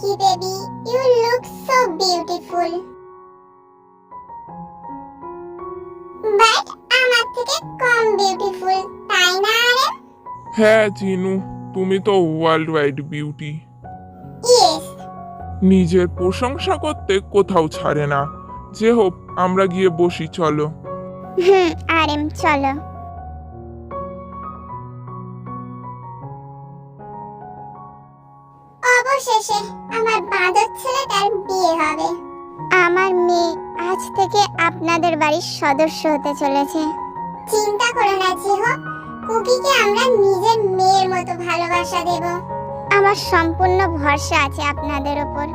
Cookie baby, you look so beautiful. But আমার থেকে কম beautiful তাই না আরে হ্যাঁ জিনু তুমি তো ওয়ার্ল্ড ওয়াইড বিউটি ইয়েস নিজের প্রশংসা করতে কোথাও ছাড়ে না। যে হোক আমরা গিয়ে বসি চলো। হুম আরেম চলো। আপনাদের বাড়ির সদস্য হতে চলেছে। চিন্তা করো না জিহো কুকিকে আমরা নিজের মেয়ের মতো ভালোবাসা দেব। আমার সম্পূর্ণ ভরসা আছে আপনাদের উপর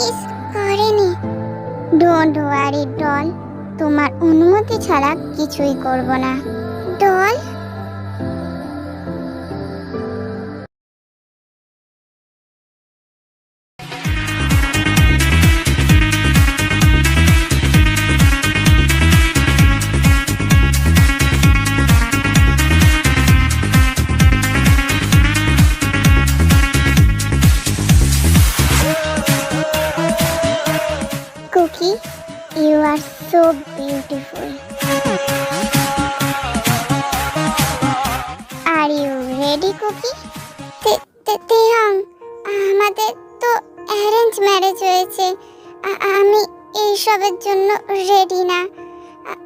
কিস করেনি। ডোন্ট ওয়ারি ডল তোমার অনুমতি ছাড়া কিছুই করব না। ডল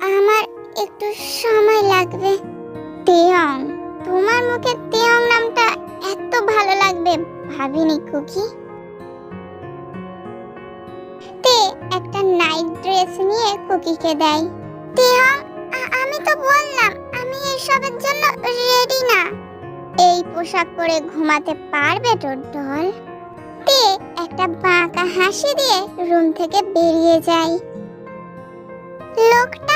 আমার একটু সময় লাগবে। তেয়ং তোমার মুখে তেয়ং নামটা এত ভালো লাগবে ভাবিনি, কুকি। তে একটা নাইট ড্রেস নিয়ে কুকিকে দেয়। আ- আমি তো বললাম, আমি এসবের জন্য রেডি না। এই পোশাক পরে ঘুমাতে পারবে তোর ডল তে একটা বাঁকা হাসি দিয়ে রুম থেকে বেরিয়ে যায়। লোকটা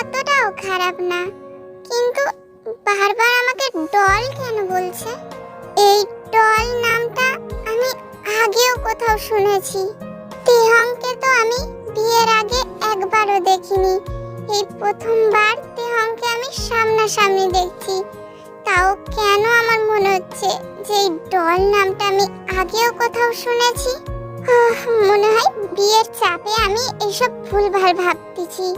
অতটাও খারাপ না। কিন্তু বারবার আমাকে ডল কেন বলছে? এই ডল নামটা আমি আগেও কোথাও শুনেছি। তেহংকে তো আমি বিয়ের আগে একবারও দেখিনি। এই প্রথমবার তেহংকে আমি সামনাসামনি দেখছি। তাও কেন আমার মনে হচ্ছে যে এই ডল নামটা আমি আগেও কোথাও শুনেছি? মনে হয় বিয়ের চাপে আমি এসব ভুলভাল ভাবতেছি।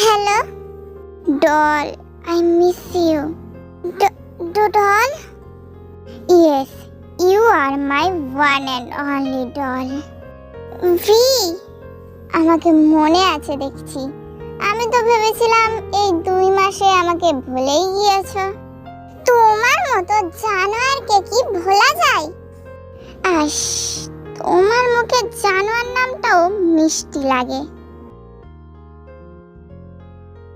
Hello doll I miss you doll yes you are my one and only doll V আমাকে মনে আছে দেখছি। আমি তো ভেবেছিলাম এই দুই মাসে আমাকে ভুলেই গিয়েছো। তোমার মতো জানোয়ারকে কি ভোলা যায়? আস তোমার মুখে জানোয়ার নামটাও মিষ্টি লাগে।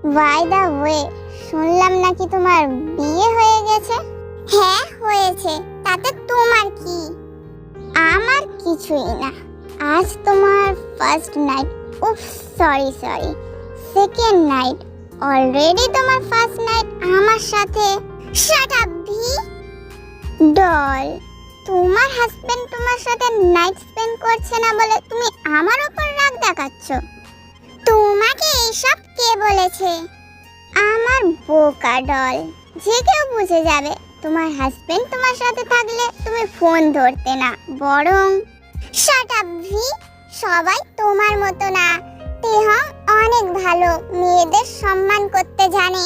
বাই দা ওয়ে শুনলাম নাকি তোমার বিয়ে হয়ে গেছে? হ্যাঁ হয়েছে। তাতে তোমার কি? আমার কিছুই না। আজ তোমার ফার্স্ট নাইট উফ sorry sorry second night already তোমার ফার্স্ট নাইট আমার সাথে শাট আপ ভি ডল তোমার হাজবেন্ড তোমার সাথে নাইট স্পেন্ড করছে না বলে তুমি আমার উপর রাগ দেখাচ্ছ? তোমাকে এইসব কে বলেছে? আমার বোকা ডল। যে কেউ বুঝে যাবে। তোমার হাজবেন্ড তোমার সাথে থাকলে তুমি ফোন ধরতে না, বরং শাট ভি সবাই তোমার মতো না। তেহম অনেক ভালো। মেয়েদের সম্মান করতে জানে।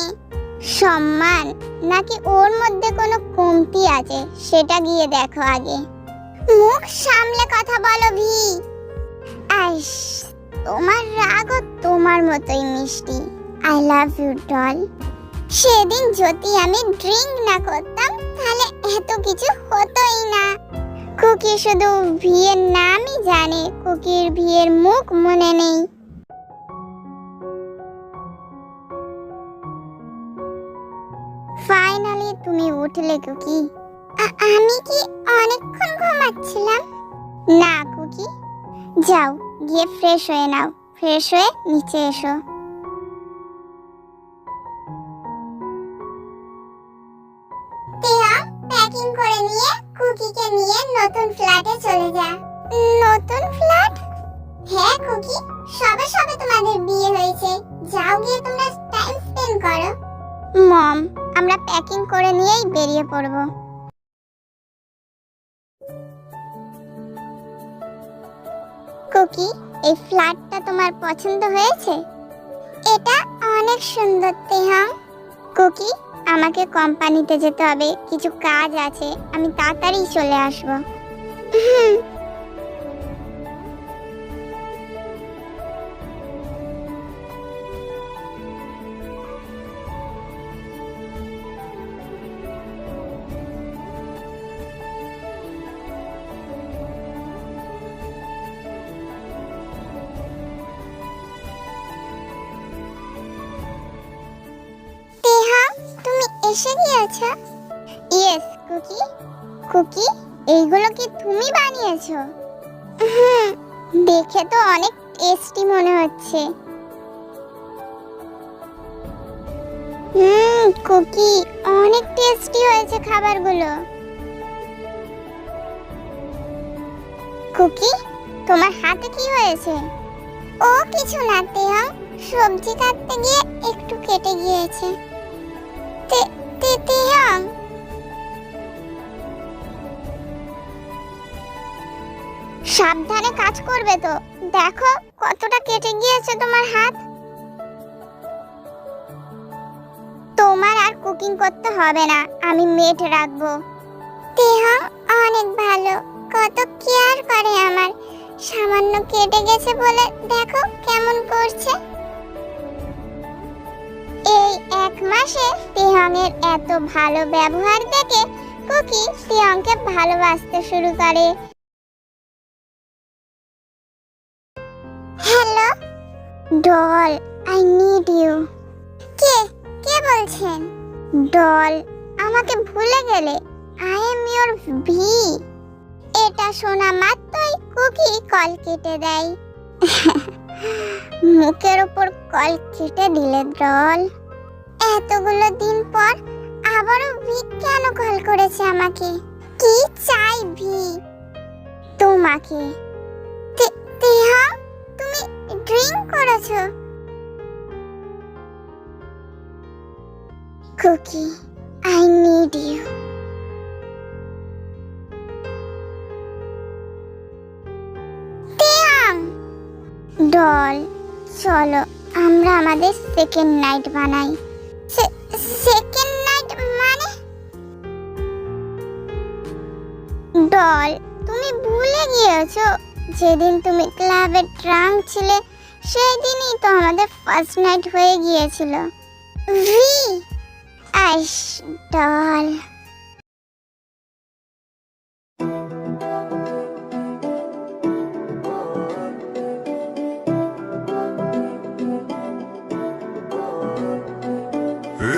সম্মান? নাকি ওর মধ্যে কোনো কমতি আছে? সেটা গিয়ে দেখো আগে। মুখ সামলে কথা বলো ভি আইস তোমার রাগও তোমার মতোই মিষ্টি। আই লাভ ইউ ডল সেদিন যদি আমি ড্রিঙ্ক না করতাম, তাহলে এত কিছু হতোই না। কুকি শুধু বিয়ের নামই জানে, কুকির ভিয়ের মুখ মনে নেই। ফাইনালি তুমি উঠলে, কুকি। আমি কি অনেকক্ষণ ঘুমাচ্ছিলাম? না, কুকি। যাও। গিয়ে ফ্রেশ হয়ে নাও। ফ্রেশ হয়ে নিচে এসো। প্যাকিং করে নিয়ে কুকিকে নিয়ে নতুন ফ্ল্যাটে চলে যা। নতুন ফ্ল্যাট হ্যাঁ কুকি সবে সবে তোমাদের বিয়ে হয়েছে। যাও গিয়ে তোমরা টাইম স্পেন্ড করো। মম আমরা প্যাকিং করে নিয়েই বেরিয়ে পড়ব। কুকি এই ফ্ল্যাটটা তোমার পছন্দ হয়েছে? এটা অনেক সুন্দর, তেহাম। কুকি, আমাকে কোম্পানিতে যেতে হবে, কিছু কাজ আছে, আমি তাড়াতাড়ি চলে আসব। হুম। এসে গিয়েছো ইয়েস কুকি কুকি এইগুলো কি তুমি বানিয়েছো? হুম। দেখে তো অনেক টেস্টি মনে হচ্ছে। হুম কুকি অনেক টেস্টি হয়েছে খাবারগুলো। কুকি তোমার হাতে কি হয়েছে? ও কিছু না তেহা। সবজি কাটতে গিয়ে একটু কেটে গিয়েছে। তে সাবধানে কাজ করবে তো। দেখো কতটা কেটে গিয়েছে তোমার হাত। তোমার আর কুকিং করতে হবে না, আমি মেট রাখব। তেহা অনেক ভালো, কত কেয়ার করে আমার। সামান্য কেটে গেছে বলে দেখো কেমন করছে। এই এক মাসে তেহংয়ের এত ভালো ব্যবহার দেখে কুকি তেহংকে ভালোবাসতে শুরু করে। Hello, doll I need you কে কে বলছেন? ডল, আমাকে ভুলে গেলে আই এম ইওর ভি এটা শোনা মাত্রই কুকি কল কেটে দেয়। মুখের ওপর কল কেটে দিলে, ডল। এতগুলো দিন পর আবারও ভি কেন কল করেছে আমাকে? কি চাই ভি তোমাকে। তেহা, তুমি ড্রিঙ্ক করেছ? Kookie, I need you. Doll চলো, আমরা আমাদের সেকেন্ড নাইট বানাই। গিয়েছো যেদিন তুমি ক্লাবের ট্রাঙ্ক ছিলে সেই দিনই তো আমাদের ফার্স্ট নাইট হয়ে গিয়েছিল ভি আইস ডল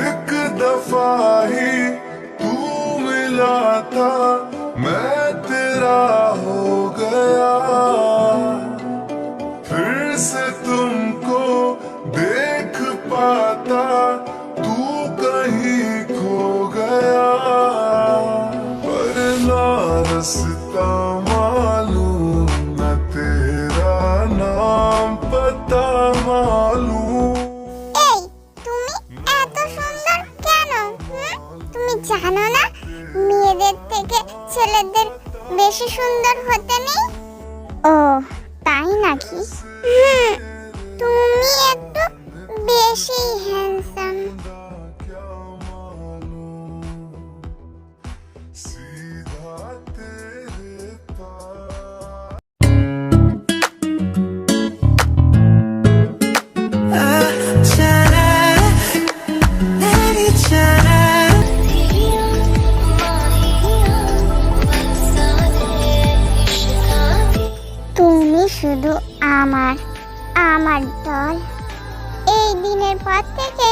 एक दफा रास्ता मालूम न तेरा नाम पता मालूम এই তুমি এত সুন্দর কেন হুম? তুমি জানো না মেয়েদের থেকে ছেলেদের বেশি সুন্দর হতে দিনের পর থেকে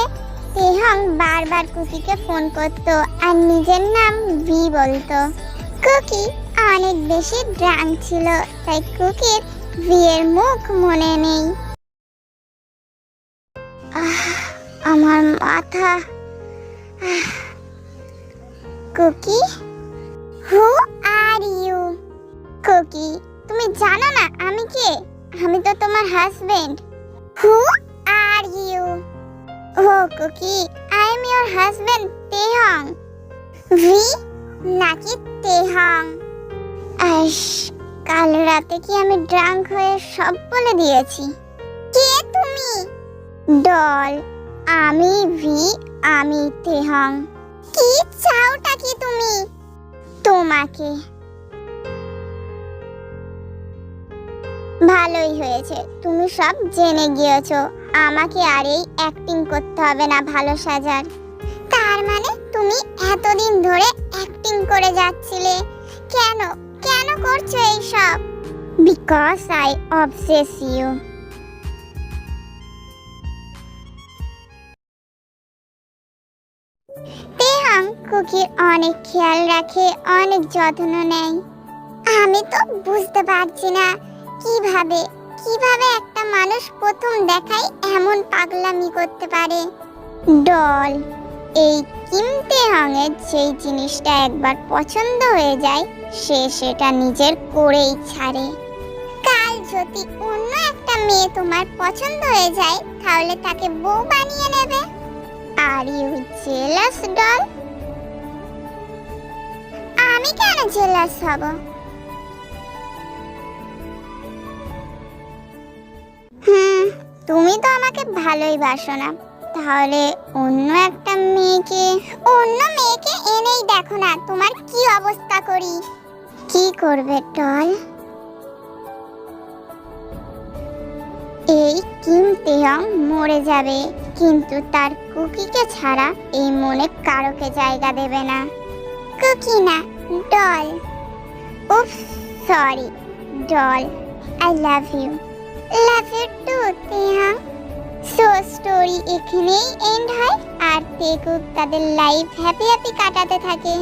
তেহং বারবার কুকিকে ফোন করত আর নিজের নাম ভি বলতো। কুকি অনেক বেশি ড্রাং ছিল, তাই কুকির ভিয়ের মুখ মনে নেই। আমার মাথা। Kookie, who are you. Kookie, তুমি জানো না আমি কে? আমি তো তোমার husband. Who O Kookie I am your husband Taehyung V নাকি তেহং আইস, কাল রাতে কি আমি ড্রাঙ্ক হয়ে সব বলে দিয়েছি? কে তুমি? ডল, আমি ভি আমি তেহং কি চাওটা কি তুমি? তোমাকে। ভালোই হয়েছে, তুমি সব জেনে গিয়েছো। আমাকে আর এই অ্যাক্টিং করতে হবে না ভালো সাজার। তার মানে তুমি এতদিন ধরে অ্যাক্টিং করে যাচ্ছিলে। কেন? কেন করছ এই সব because I obsess you Taehyung কুকির অনেক খেয়াল রাখে, অনেক যত্ন নেয়। আমি তো বুঝতে পারছি না কীভাবে কীভাবে একটা মানুষ প্রথম দেখায় এমন পাগলামি করতে পারে? ডল, এই কিমতে হঙের যেই জিনিসটা একবার পছন্দ হয়ে যায়, সে সেটা নিজের করেই ছাড়ে। কাল যদি অন্য একটা মেয়ে তোমার পছন্দ হয়ে যায়, তাহলে তাকে বউ বানিয়ে নেবে। Are you jealous, doll? আমি কেন জেলাস হব? তুমি তো আমাকে ভালোই বাসো না। তাহলে অন্য একটা মেয়েকে, অন্য মেয়েকে এনেই দেখো না, তোমার কি অবস্থা করি? কি করবে টল? এই কিম তেয়ং মরে যাবে, কিন্তু তার কুকিকে ছাড়া এই মনে কারোকে জায়গা দেবে না। কুকি না, ডল। উফ sorry doll I love you love you too so story এখানেই এন্ড হয়। আর তেকুক তাদের লাইফ হ্যাপি হ্যাপি কাটাতে থাকে।